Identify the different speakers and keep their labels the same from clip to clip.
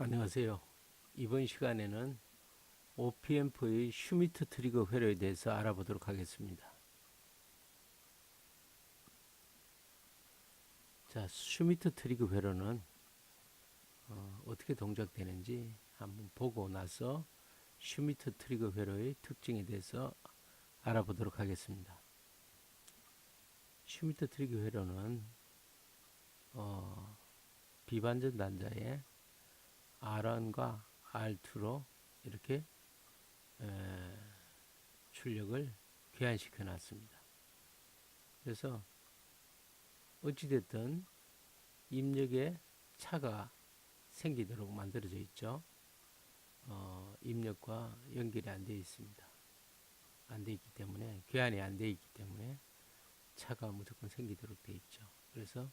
Speaker 1: 안녕하세요. 이번 시간에는 OPMP의 슈미트 트리거 회로에 대해서 알아보도록 하겠습니다. 자, 슈미트 트리거 회로는 어, 어떻게 동작되는지 한번 보고 나서 슈미트 트리거 회로의 특징에 대해서 알아보도록 하겠습니다. 슈미트 트리거 회로는 어, 비반전 단자에 R1과 R2로 이렇게 에, 출력을 교환시켜 놨습니다. 그래서 어찌됐든 입력에 차가 생기도록 만들어져 있죠. 어, 입력과 연결이 안 되어 있습니다. 안 되어 있기 때문에 교환이 안 되어 있기 때문에 차가 무조건 생기도록 되어 있죠. 그래서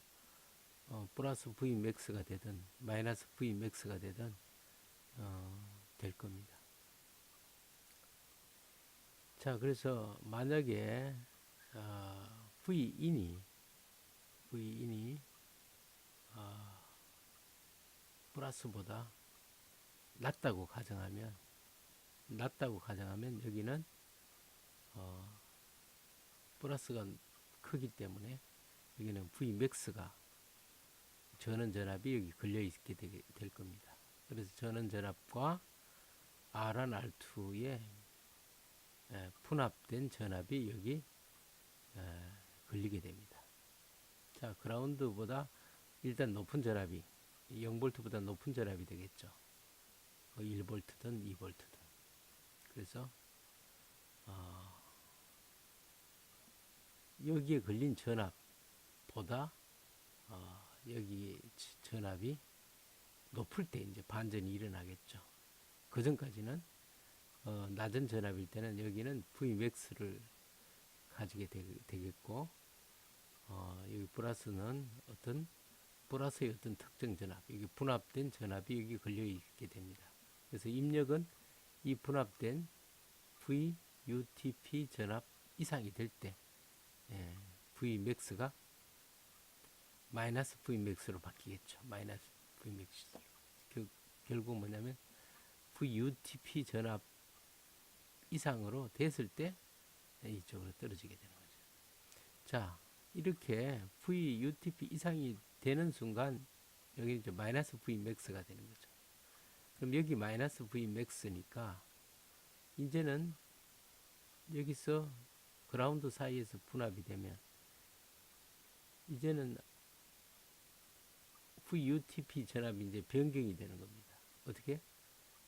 Speaker 1: 어, 플러스 V 맥스가 되든 마이너스 V 맥스가 되든 어, 될 겁니다. 자, 그래서 만약에 어, V 인이 V 인이 어, 플러스보다 낮다고 가정하면 낮다고 가정하면 여기는 어, 플러스가 크기 때문에 여기는 V 맥스가 전원 전압이 여기 걸려 있게 되게 될 겁니다. 그래서 전원 전압과 R1, R2에 에, 분압된 전압이 여기 에, 걸리게 됩니다. 자, 그라운드보다 일단 높은 전압이 0볼트보다 높은 전압이 되겠죠. 1볼트든 2볼트든. 그래서 어, 여기에 걸린 전압보다 어, 여기 전압이 높을 때 이제 반전이 일어나겠죠. 그 전까지는 어, 낮은 전압일 때는 여기는 Vmax를 가지게 되, 겠고 어, 여기 플러스는 어떤 플러스의 어떤 특정 전압, 여기 분압된 전압이 여기 걸려 있게 됩니다. 그래서 입력은 이 분압된 VUTP 전압 이상이 될 때, 예, Vmax가 마이너스 Vmax로 바뀌겠죠. 마이너스 Vmax. 그, 결국 뭐냐면 VUTP 전압 이상으로 됐을 때 이쪽으로 떨어지게 되는 거죠. 자, 이렇게 VUTP 이상이 되는 순간 여기 이제 마이너스 Vmax가 되는 거죠. 그럼 여기 마이너스 Vmax니까 이제는 여기서 그라운드 사이에서 분압이 되면 이제는 VUTP 전압이 이제 변경이 되는 겁니다. 어떻게?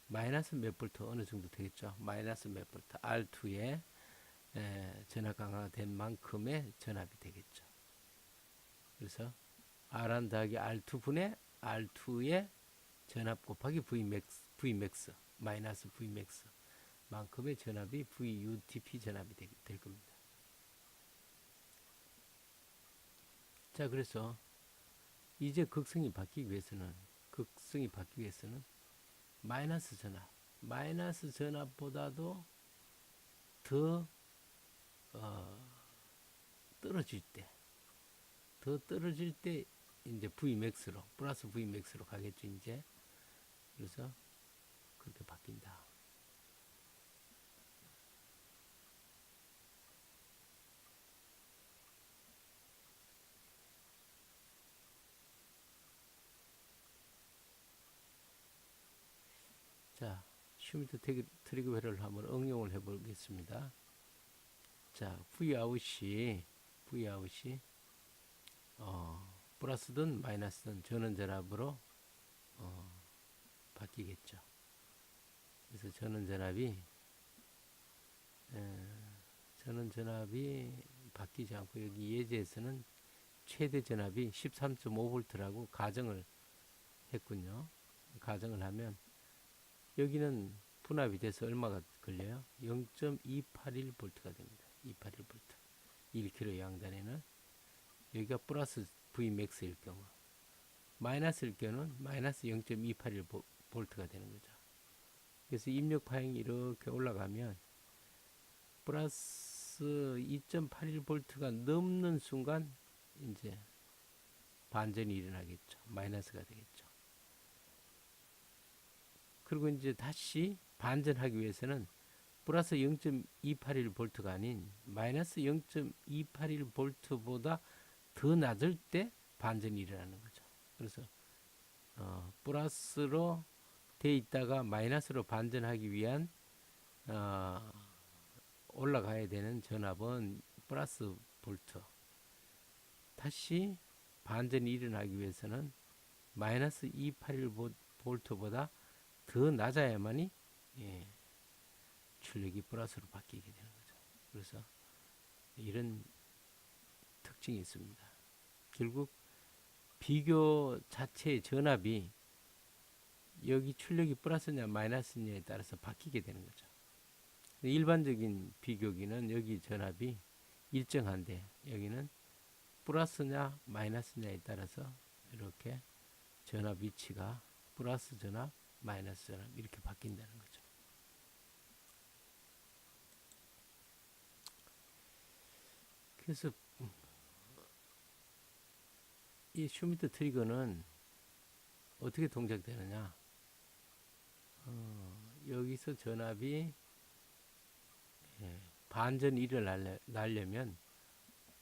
Speaker 1: 마이너스 몇 볼트 어느 정도 되겠죠? 마이너스 몇 볼트 R2에 에, 전압 강화가 된 만큼의 전압이 되겠죠. 그래서 R1 더하기 R2분의 R2의 전압 곱하기 Vmax, Vmax 마이너스 Vmax 만큼의 전압이 VUTP 전압이 되, 될 겁니다. 자, 그래서 이제 극성이 바뀌기 위해서는 극성이 바뀌기 위해서는 마이너스 전압, 마이너스 전압보다도 더 어, 떨어질 때, 더 떨어질 때 이제 Vmax로 플러스 Vmax로 가겠죠 이제 그래서 그렇게 바뀐다. 자, 슈미트 트리그 회를 한번 응용을 해 보겠습니다. 자, V아웃이 V아웃이 어, 플러스든 마이너스든 전원 전압으로 어, 바뀌겠죠. 그래서 전원 전압이 에, 전원 전압이 바뀌지 않고 여기 예제에서는 최대 전압이 13.5V라고 가정을 했군요. 가정을 하면 여기는 분압이 돼서 얼마가 걸려요? 0.281V가 됩니다. 281V. 1kg 양단에는 여기가 플러스 Vmax일 경우 마이너스일 경우는 마이너스 0.281V가 되는 거죠. 그래서 입력 파행이 이렇게 올라가면 플러스 2.81V가 넘는 순간 이제 반전이 일어나겠죠. 마이너스가 되겠죠. 그리고 이제 다시 반전하기 위해서는 플러스 0.281볼트가 아닌 마이너스 0.281볼트보다 더 낮을 때 반전이 일어나는 거죠. 그래서 어, 플러스로 돼 있다가 마이너스로 반전하기 위한 어, 올라가야 되는 전압은 플러스 볼트. 다시 반전이 일어나기 위해서는 마이너스 281 보- 볼트보다 더 낮아야만이 예, 출력이 플러스로 바뀌게 되는 거죠. 그래서 이런 특징이 있습니다. 결국 비교 자체의 전압이 여기 출력이 플러스냐 마이너스냐에 따라서 바뀌게 되는 거죠. 일반적인 비교기는 여기 전압이 일정한데 여기는 플러스냐 마이너스냐에 따라서 이렇게 전압 위치가 플러스 전압 마이너스 전압 이렇게 바뀐다는 거죠. 그래서 음, 이 슈미트 트리거는 어떻게 동작되느냐? 어, 여기서 전압이 예, 반전이 일어나려, 나려면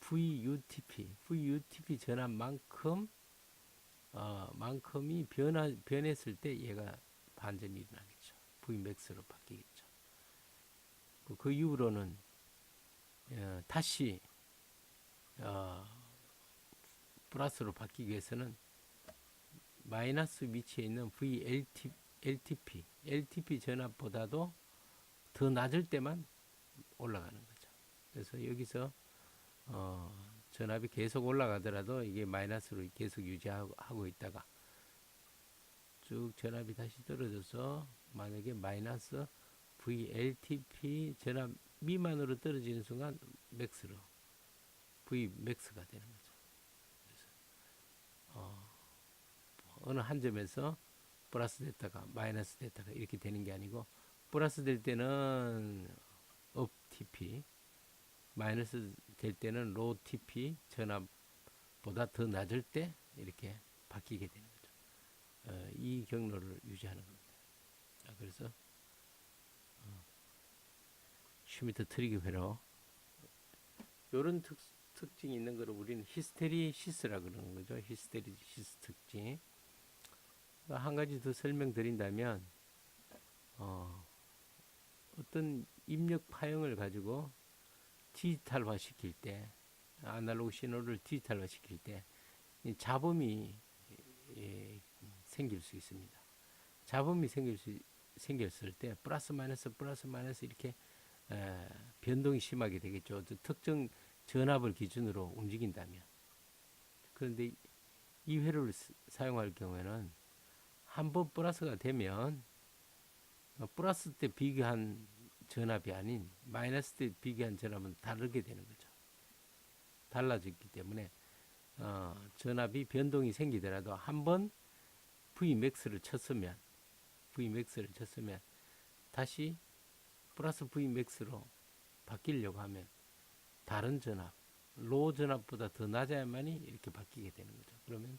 Speaker 1: VUTP, VUTP 전압만큼 어, 만큼이 변화, 변했을 때 얘가 반전이 일어나겠죠. Vmax로 바뀌겠죠. 그, 그 이후로는 어, 다시 어, 플러스로 바뀌기 위해서는 마이너스 위치에 있는 VLT, LTP, LTP 전압보다도 더 낮을 때만 올라가는 거죠. 그래서 여기서 어, 전압이 계속 올라가더라도 이게 마이너스로 계속 유지하고 하고 있다가 쭉 전압이 다시 떨어져서 만약에 마이너스 VLTP 전압 미만으로 떨어지는 순간 맥스로 V 맥스가 되는 거죠. 어, 어느 한 점에서 플러스 됐다가 마이너스 됐다가 이렇게 되는 게 아니고 플러스 될 때는 업 TP 마이너스 될 때는 로 TP 전압보다 더 낮을 때 이렇게 바뀌게 되는 거죠. 어, 이 경로를 유지하는 겁니다. 자, 그래서 어, 슈미트 트리그 회로 이런 특, 특징이 있는 거를 우리는 히스테리시스라 그러는 거죠. 히스테리시스 특징. 한 가지 더 설명드린다면 어, 어떤 입력 파형을 가지고 디지털화 시킬 때 아날로그 신호를 디지털화 시킬 때이 잡음이 예, 생길 수 있습니다. 잡음이 생길 수 생겼을 때 플러스 마이너스 플러스 마이너스 이렇게 에, 변동이 심하게 되겠죠. 특정 전압을 기준으로 움직인다면 그런데 이 회로를 쓰- 사용할 경우에는 한 번 플러스가 되면 어, 플러스 때 비교한 전압이 아닌 마이너스 때 비교한 전압은 다르게 되는 거죠. 달라졌기 때문에 어, 전압이 변동이 생기더라도 한 번 Vmax를 쳤으면 Vmax를 쳤으면 다시 플러스 Vmax로 바뀌려고 하면 다른 전압, 로 전압보다 더 낮아야만이 이렇게 바뀌게 되는 거죠. 그러면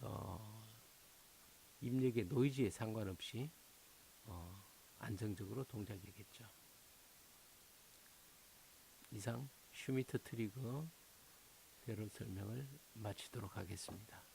Speaker 1: 어, 입력의 노이즈에 상관없이 어, 안정적으로 동작되겠죠. 이상 슈미트 트리거 대로 설명을 마치도록 하겠습니다.